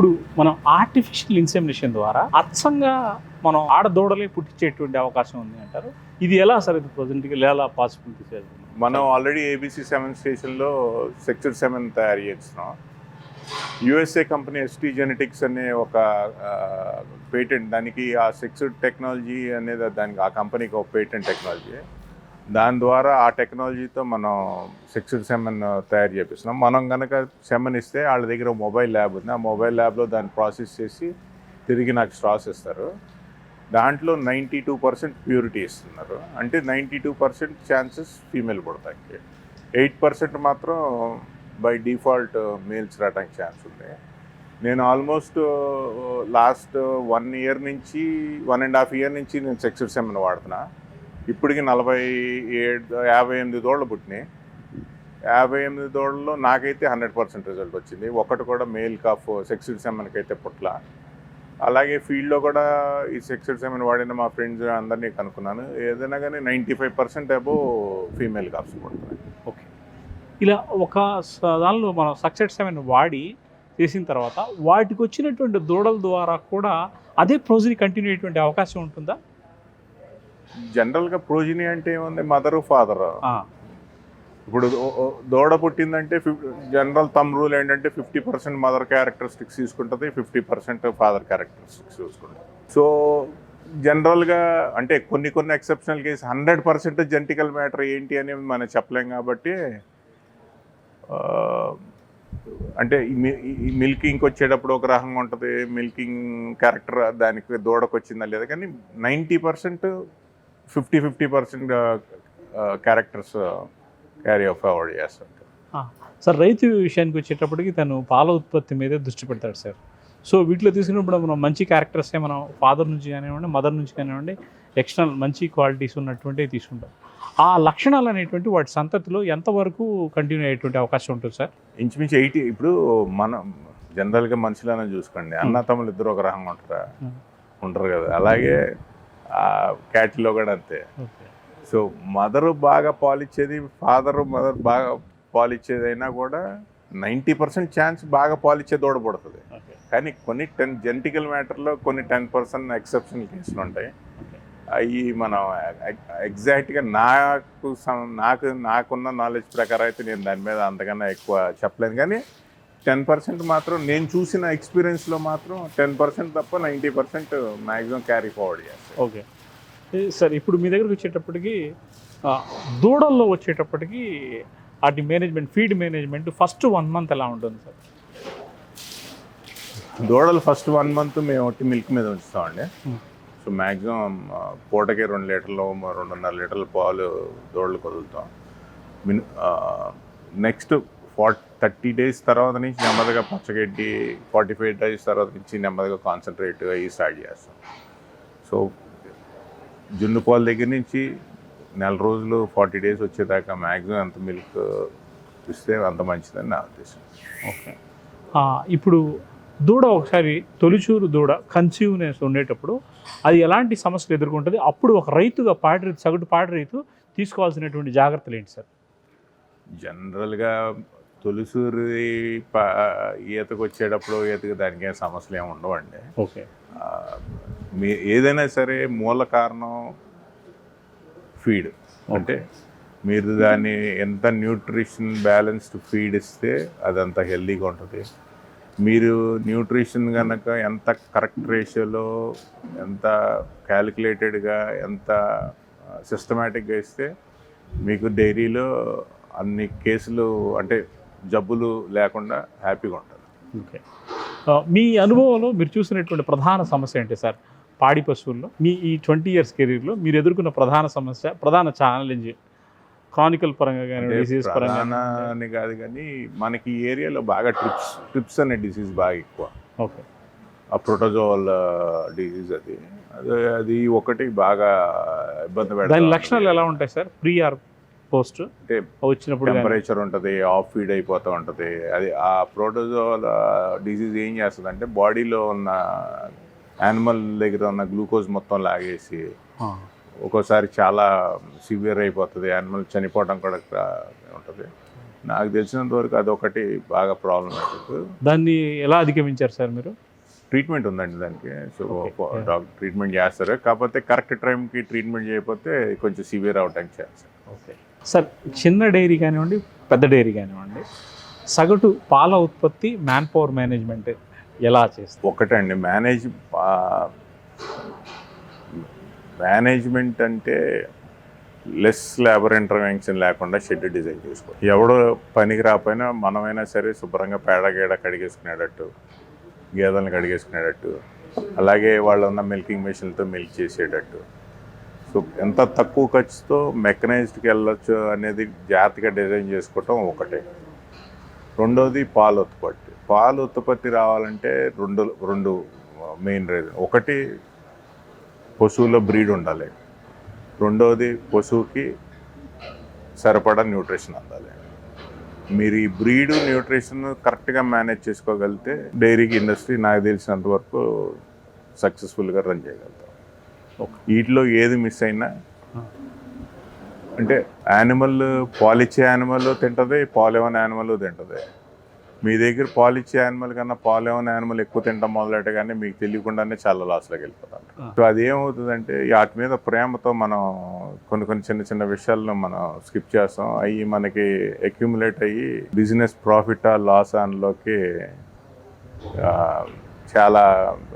ఇప్పుడు మనం artificial insemination ద్వారా అచ్చంగా మనం ఆడదూడలే పుట్టించేటువంటి అవకాశం ఉంది అంటారు. ఇది ఎలా సార్ ఇది ప్రజెంట్గా ఎలా పాసిబిలిటీ మనం ఆల్రెడీ ఏబీసీ సెవెన్ స్టేషన్లో సెక్చర్ సెవెన్ తయారు చేస్తున్నాం. యుఎస్ఏ కంపెనీ ఎస్టీ జెనెటిక్స్ అనే ఒక పేటెంట్ దానికి ఆ సెక్స్డ్ టెక్నాలజీ అనేది దానికి ఆ కంపెనీకి ఒక పేటెంట్ టెక్నాలజీ దాని ద్వారా ఆ టెక్నాలజీతో మనం సిక్స్డ్ సెమెన్ తయారు చేపిస్తున్నాం. మనం కనుక సెమెన్ ఇస్తే వాళ్ళ దగ్గర మొబైల్ ల్యాబ్ ఉంది. ఆ మొబైల్ ల్యాబ్లో దాన్ని ప్రాసెస్ చేసి తిరిగి నాకు స్ట్రాస్ ఇస్తారు. దాంట్లో నైంటీ టూ పర్సెంట్ ప్యూరిటీ ఇస్తున్నారు. అంటే ninety two percent chances female పుడతానికి eight percent మాత్రం బై డిఫాల్ట్ మేల్స్ రావడానికి ఛాన్స్ ఉంది. నేను ఆల్మోస్ట్ లాస్ట్ వన్ ఇయర్ నుంచి వన్ అండ్ హాఫ్ ఇయర్ నుంచి నేను సెక్స్డ్ సెమెన్ వాడుతున్నా. ఇప్పటికి నలభై ఏడు యాభై ఎనిమిది దోళ్ళు పుట్టినాయి. యాభై ఎనిమిది దోళ్ళలో నాకైతే హండ్రెడ్ పర్సెంట్ రిజల్ట్ వచ్చింది. ఒకటి కూడా మేల్ కాఫ్ సెక్సిడ్ సెమెన్కైతే అయితే పుట్ల. అలాగే ఫీల్డ్లో కూడా ఈ సెక్సిడ్ సెమెన్ వాడిన మా ఫ్రెండ్స్ అందరినీ కనుక్కున్నాను. ఏదైనా కానీ ninety five percent above female calves పడుతున్నాయి. ఓకే. ఇలా ఒక స- దానిలో మనం సక్సెస్ సెవెన్ వాడి చేసిన తర్వాత వాటికి వచ్చినటువంటి దూడల ద్వారా కూడా అదే ప్రోజని కంటిన్యూ అయ్యేటువంటి అవకాశం ఉంటుందా? జనరల్గా ప్రోజిని అంటే ఏముంది? Mother father. ఇప్పుడు దూడ పుట్టిందంటే జనరల్ తమ్ రూల్ ఏంటంటే ఫిఫ్టీ పర్సెంట్ మదర్ క్యారెక్టరిస్టిక్స్ తీసుకుంటుంది ఫిఫ్టీ పర్సెంట్ ఫాదర్ క్యారెక్టరిస్టిక్స్ చూసుకుంటుంది. సో జనరల్గా అంటే కొన్ని కొన్ని exceptional case hundred percent genetical matter ఏంటి అని మనం చెప్పలేం కాబట్టి అంటే మిల్కింగ్కి వచ్చేటప్పుడు ఒక రకంగా ఉంటుంది మిల్కింగ్ క్యారెక్టర్ దానికి దూడకు వచ్చిందా లేదా కానీ ninety percent fifty fifty percent characters carry forward చేస్తారు ఆ. సార్ రైతు విషయానికి వచ్చేటప్పటికి తను పాల ఉత్పత్తి మీదే దృష్టి పెడతాడు సార్. సో వీటిలో తీసుకున్నప్పుడు మనం మంచి క్యారెక్టర్సే మనం ఫాదర్ నుంచి కానివ్వండి మదర్ నుంచి కానివ్వండి ఎక్స్టర్నల్ మంచి క్వాలిటీస్ ఉన్నటువంటివి తీసుకుంటాం. ఆ లక్షణాలు అనేటువంటి వాటి సంతతిలో ఎంతవరకు కంటిన్యూ అయ్యేటువంటి అవకాశం ఉంటుంది సార్? ఇంచుమించు ఎయిటీ ఇప్పుడు మనం జనరల్గా మనుషులనే చూసుకోండి. అన్న తమ్ముళ్ళు ఇద్దరు ఒక రకంగా ఉంటారా. ఉంటారు కదా. అలాగే క్యాట్లో కూడా అంతే. సో మదరు బాగా పాలిచ్చేది ఫాదర్ మదర్ బాగా పాలిచ్చేది అయినా కూడా నైంటీ పర్సెంట్ ఛాన్స్ బాగా పాలిచ్చే ఓకే. కానీ కొన్ని టెన్ జెనటికల్ మ్యాటర్లో కొన్ని టెన్ పర్సెంట్ ఎక్సెప్షనల్ కేసులు ఉంటాయి. అవి మనం ఎగ్జాక్ట్గా నాకు నాకు నాకున్న నాలెడ్జ్ ప్రకారం అయితే నేను దాని మీద అంతకన్నా ఎక్కువ చెప్పలేను. కానీ టెన్ పర్సెంట్ మాత్రం నేను చూసిన ఎక్స్పీరియన్స్లో మాత్రం టెన్ పర్సెంట్ తప్ప ninety percent maximum carry forward చేస్తాను. ఓకే సార్ ఇప్పుడు మీ దగ్గరకు వచ్చేటప్పటికి దూడల్లో వచ్చేటప్పటికి వాటి management feed management first one month ఎలా ఉంటుంది సార్? దూడలు ఫస్ట్ వన్ మంత్ మేము ఒట్టి మిల్క్ మీద ఉంచుతామండి. సో మ్యాక్సిమం పూటకి రెండు లీటర్లు రెండున్నర లీటర్ల పాలు దూడలు వదులుతాం మిన్ నెక్స్ట్ ఫార్టీ థర్టీ డేస్ తర్వాత నుంచి నెమ్మదిగా పచ్చగడ్డి ఫార్టీ ఫైవ్ డేస్ తర్వాత నుంచి నెమ్మదిగా కాన్సన్ట్రేట్ అయ్యి స్టార్ట్ చేస్తాం. సో జున్ను పాల దగ్గర నుంచి నెల రోజులు ఫార్టీ డేస్ వచ్చేదాకా మ్యాక్సిమం ఎంత మిల్క్ ఇస్తే అంత మంచిదని నా ఉద్దేశం. ఓకే. ఇప్పుడు దూడ ఒకసారి తొలిచూరు దూడ కన్సీవ్నెస్ ఉండేటప్పుడు అది ఎలాంటి సమస్యలు ఎదుర్కొంటుంది? అప్పుడు ఒక రైతుగా పాడి రైతు సగటు పాడి రైతు తీసుకోవాల్సినటువంటి జాగ్రత్తలు ఏంటి సార్? జనరల్గా తొలిసూరి ఈతకు వచ్చేటప్పుడు ఈతకు దానికి ఏం సమస్యలు ఏమి ఉండవండి. ఓకే. మీ ఏదైనా సరే మూల కారణం ఫీడ్. అంటే మీరు దాన్ని ఎంత న్యూట్రిషన్ బ్యాలెన్స్డ్ ఫీడ్ ఇస్తే అదంత హెల్తీగా ఉంటుంది. మీరు న్యూట్రిషన్ కనుక ఎంత కరెక్ట్ రేషియోలో ఎంత క్యాలిక్యులేటెడ్గా ఎంత సిస్టమేటిక్గా ఇస్తే మీకు డైరీలో అన్ని కేసులు అంటే జబ్బులు లేకుండా హ్యాపీగా ఉంటుంది ఓకే. మీ అనుభవంలో మీరు చూసినటువంటి ప్రధాన సమస్య ఏంటి సార్? పాడి పశువుల్లో మీ ఈ ట్వంటీ ఇయర్స్ కెరీర్లో మీరు ఎదుర్కొన్న ప్రధాన సమస్య ప్రధాన ఛాలెంజ్ క్రానికల్ పరంగా కానీ డిసీజ్ పరంగా అని కాదు కానీ మనకి ఏరియాలో బాగా ట్రిప్స్ ట్రిప్స్ అనే డిసీజ్ బాగా ఎక్కువ. ఓకే. ఆ ప్రోటోజోల్ డిసీజ్ అది. అది ఒకటి బాగా ఇబ్బంది దాని పెడతా లక్షణాలు ఎలా ఉంటాయి సార్? ప్రీ ఆర్ పోస్ట్ వచ్చినప్పుడు? టెంపరేచర్ ఉంటుంది ఆఫ్ ఫీడ్ అయిపోతూ ఉంటుంది. అది ఆ ప్రోటోజోల్ డిసీజ్ ఏం చేస్తుంది అంటే బాడీలో ఉన్న యానిమల్ దగ్గర ఉన్న గ్లూకోజ్ మొత్తం లాగేసి ఒక్కోసారి చాలా సివియర్ అయిపోతుంది. యానిమల్ చనిపోవడం కూడా ఉంటుంది. నాకు తెలిసినంత వరకు అదొకటి బాగా ప్రాబ్లమాటిక్ దాన్ని ఎలా అధిగమించారు సార్ మీరు? ట్రీట్మెంట్ ఉందండి దానికి. సో. డాక్టర్ ట్రీట్మెంట్ చేస్తారు. కాకపోతే కరెక్ట్ టైంకి ట్రీట్మెంట్ చేయకపోతే కొంచెం సివియర్ అవడానికి ఛాన్స్ ఓకే. సార్ చిన్న డైరీ కానివ్వండి పెద్ద డైరీ కానివ్వండి సగటు పాల ఉత్పత్తి మ్యాన్ పవర్ మేనేజ్మెంట్ ఎలా చేస్తారు ఒకటండి మేనేజ్ మేనేజ్మెంట్ అంటే లెస్ లేబర్ ఇంటర్వెన్షన్ లేకుండా షెడ్ డిజైన్ చేసుకో ఎవడో పనికి రాకపోయినా మనమైనా సరే శుభ్రంగా పేడ గేడ కడిగేసుకునేటట్టు గేదెలను కడిగేసుకునేటట్టు అలాగే వాళ్ళు ఉన్న మిల్కింగ్ మెషిన్లతో మిల్క్ చేసేటట్టు సో ఎంత తక్కువ ఖర్చుతో మెకనైజ్డ్కి వెళ్ళొచ్చు అనేది జాగ్రత్తగా డిజైన్ చేసుకోవటం ఒకటే. రెండోది పాల ఉత్పత్తి. పాల ఉత్పత్తి రావాలంటే రెండు రెండు మెయిన్ రీజన్ ఒకటి పశువులో బ్రీడ్ ఉండాలి. రెండోది పశువుకి సరిపడా న్యూట్రిషన్ అందాలి. మీరు ఈ బ్రీడ్ న్యూట్రిషన్ కరెక్ట్గా మేనేజ్ చేసుకోగలిగితే డైరీకి ఇండస్ట్రీ నాకు తెలిసినంత వరకు సక్సెస్ఫుల్గా రన్ చేయగలుగుతాం. వీటిలో ఏది మిస్ అయినా అంటే యానిమల్ పాలిచ్చే యానిమల్ తింటది పాలేవన్ యానిమల్ తింటది. మీ దగ్గర పాలిచ్చే యానిమల్ కన్నా పాలేవన్ యానిమల్ ఎక్కువ తింటాం మొదలెట్ట కానీ మీకు తెలియకుండానే చాలా లాస్లోకి వెళ్ళిపోతాం. ఆ. సో అది ఏమవుతుందంటే వాటి మీద ప్రేమతో మనం కొన్ని కొన్ని చిన్న చిన్న విషయాలను మనం స్కిప్ చేస్తాం. అవి మనకి అక్యుములేట్ అయ్యి బిజినెస్ ప్రాఫిట్ లాస్ అన్లోకి చాలా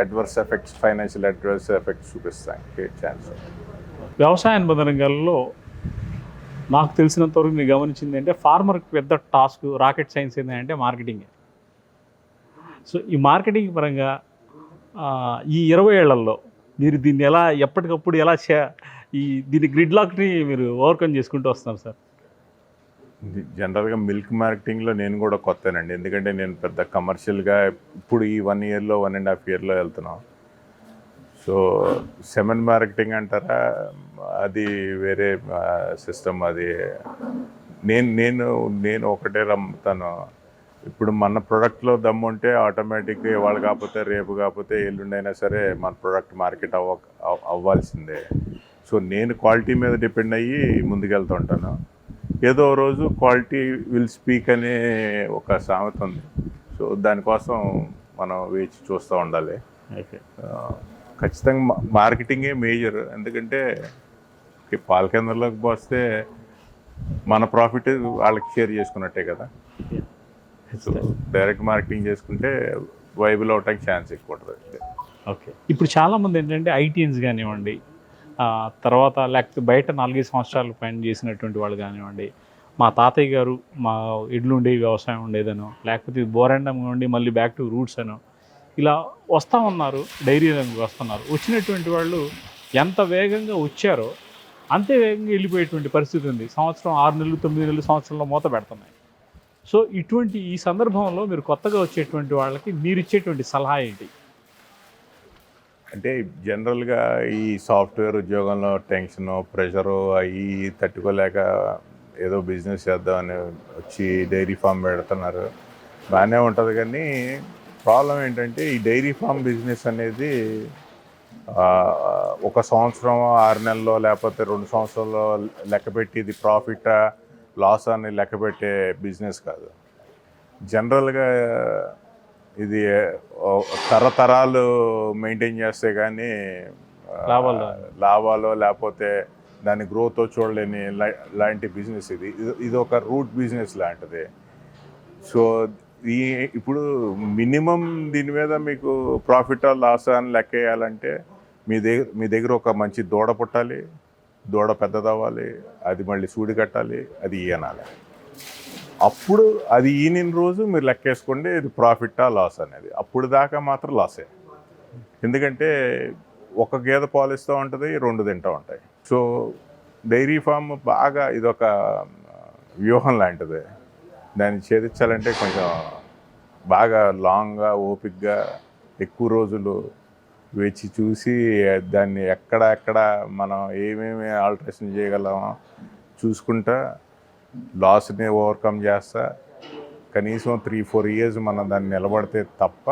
adverse effects financial adverse effects చూపిస్తానికి chance వ్యవసాయ అనుబంధ రంగాల్లో నాకు తెలిసినంత వరకు నేను గమనించింది అంటే ఫార్మర్కి పెద్ద టాస్క్ రాకెట్ సైన్స్ ఏంటంటే మార్కెటింగ్ సో ఈ మార్కెటింగ్ పరంగా ఈ ఇరవై ఏళ్ళలో మీరు దీన్ని ఎలా ఎప్పటికప్పుడు ఎలా చే ఈ దీని గ్రిడ్ లాక్ని మీరు ఓవర్కమ్ చేసుకుంటూ వస్తున్నారు సార్? జనరల్గా మిల్క్ మార్కెటింగ్లో నేను కూడా కొత్తనండి. ఎందుకంటే నేను పెద్ద కమర్షియల్గా ఇప్పుడు ఈ వన్ ఇయర్లో వన్ అండ్ హాఫ్ ఇయర్లో వెళ్తున్నాం. సో సెమెన్ మార్కెటింగ్ అంటారా? అది వేరే సిస్టమ్ అది. నేను నేను నేను ఒకటే రమ్ముతాను ఇప్పుడు మన ప్రోడక్ట్లో దమ్ము ఉంటే ఆటోమేటిక్గా ఇవాళ కాకపోతే రేపు కాకపోతే ఎల్లుండైనా సరే మన ప్రోడక్ట్ మార్కెట్ అవ్వ అవ్వాల్సిందే. సో నేను క్వాలిటీ మీద డిపెండ్ అయ్యి ముందుకెళ్తుంటాను ఏదో రోజు క్వాలిటీ విల్ స్పీక్ అనే ఒక సామెత ఉంది. సో దానికోసం మనం వేచి చూస్తూ ఉండాలి. ఖచ్చితంగా మార్కెటింగే మేజర్. ఎందుకంటే పాల కేంద్రంలోకి పోస్తే మన ప్రాఫిట్ వాళ్ళకి షేర్ చేసుకున్నట్టే కదా. సో డైరెక్ట్ మార్కెటింగ్ చేసుకుంటే వైబుల్ అవటానికి ఛాన్స్ ఎక్కువ ఉంటుంది ఓకే. ఇప్పుడు చాలామంది ఏంటంటే ఐటీఎన్స్ కానివ్వండి తర్వాత లేకపోతే బయట నాలుగైదు సంవత్సరాలు పని చేసినటువంటి వాళ్ళు కానివ్వండి మా తాతయ్య గారు మా ఇడ్లు ఉండేవి వ్యవసాయం ఉండేదనో లేకపోతే బోరాండం నుండి ఉండి మళ్ళీ బ్యాక్ టు రూట్స్ అనో ఇలా వస్తూ ఉన్నారు డైరీ రంగు వస్తున్నారు. వచ్చినటువంటి వాళ్ళు ఎంత వేగంగా వచ్చారో అంతే వేగంగా వెళ్ళిపోయేటువంటి పరిస్థితి ఉంది. సంవత్సరం ఆరు నెలలు తొమ్మిది నెలలు సంవత్సరంలో మూత పెడుతున్నాయి. సో ఇటువంటి ఈ సందర్భంలో మీరు కొత్తగా వచ్చేటువంటి వాళ్ళకి మీరు ఇచ్చేటువంటి సలహా ఏంటి? అంటే జనరల్గా ఈ సాఫ్ట్వేర్ ఉద్యోగంలో టెన్షన్ ప్రెషరు అవి తట్టుకోలేక ఏదో బిజినెస్ చేద్దామని వచ్చి డైరీ ఫామ్ పెడుతున్నారు. బాగానే ఉంటుంది కానీ ప్రాబ్లం ఏంటంటే ఈ డైరీ ఫామ్ బిజినెస్ అనేది ఒక సంవత్సరం ఆరు నెలల్లో లేకపోతే రెండు సంవత్సరాల్లో లెక్కపెట్టి ఇది ప్రాఫిట్ లాస్ అని లెక్కపెట్టే బిజినెస్ కాదు. జనరల్గా ఇది తరతరాలు మెయింటైన్ చేస్తే కానీ లాభాలు లేకపోతే దాని గ్రోత్ చూడలేని లాంటి బిజినెస్ ఇది. ఇది- ఇది ఒక రూట్ బిజినెస్ లాంటిది. సో ఈ ఇప్పుడు మినిమం దీని మీద మీకు ప్రాఫిట్ లాస్ అని లెక్క వేయాలంటే మీ దగ్గర మీ దగ్గర ఒక మంచి దూడ పుట్టాలి దూడ పెద్దదవ్వాలి అది మళ్ళీ సూడి కట్టాలి అది ఈయనాలి అప్పుడు అది ఈనిన రోజు మీరు లెక్కేసుకోండి ఇది ప్రాఫిట్టా లాస్ అనేది. అప్పుడు దాకా మాత్రం లాసే. ఎందుకంటే ఒక గేదె పాలు ఇస్తూ ఉంటుంది రెండు తింటూ ఉంటాయి. సో డైరీ ఫామ్ బాగా ఇదొక వ్యూహం లాంటిది. దాన్ని ఛేదించాలంటే కొంచెం బాగా లాంగ్గా ఓపిక్గా ఎక్కువ రోజులు వేచి చూసి దాన్ని ఎక్కడ ఎక్కడ మనం ఏమేమి ఆల్టరేషన్ చేయగలమో చూసుకుంటా లాస్ని ఓవర్కమ్ చేస్తా. కనీసం త్రీ ఫోర్ ఇయర్స్ మనం దాన్ని నిలబడితే తప్ప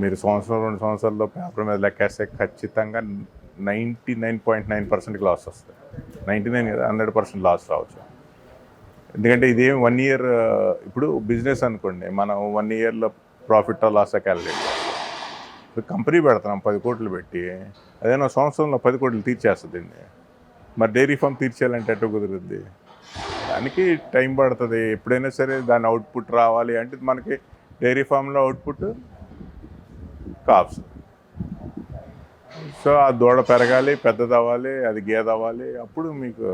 మీరు సంవత్సరం రెండు సంవత్సరాల్లో పేపర్ మీద లెక్కేస్తే ఖచ్చితంగా నైంటీ నైన్ పాయింట్ నైన్ పర్సెంట్కి లాస్ వస్తుంది నైంటీ నైన్ కదా హండ్రెడ్ పర్సెంట్ లాస్ రావచ్చు. ఎందుకంటే ఇదేం వన్ ఇయర్ ఇప్పుడు బిజినెస్ అనుకోండి మనం వన్ ఇయర్లో ప్రాఫిట్ లాస్ క్యాలిక్యులేట్ ఇప్పుడు కంపెనీ పెడతాం పది కోట్లు పెట్టి అదేనా సంవత్సరంలో పది కోట్లు తీర్చేస్తుంది మరి డైరీ ఫామ్ తీర్చేయాలంటే ఎట్ట కుదురుద్ది? దానికి టైం పడుతుంది. ఎప్పుడైనా సరే దాని అవుట్పుట్ రావాలి అంటే మనకి డైరీ ఫామ్లో అవుట్పుట్ కాప్స్ సో ఆ దూడ పెరగాలి పెద్దది అవ్వాలి అది గేదవ్వాలి అప్పుడు మీకు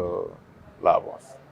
లాభం వస్తుంది.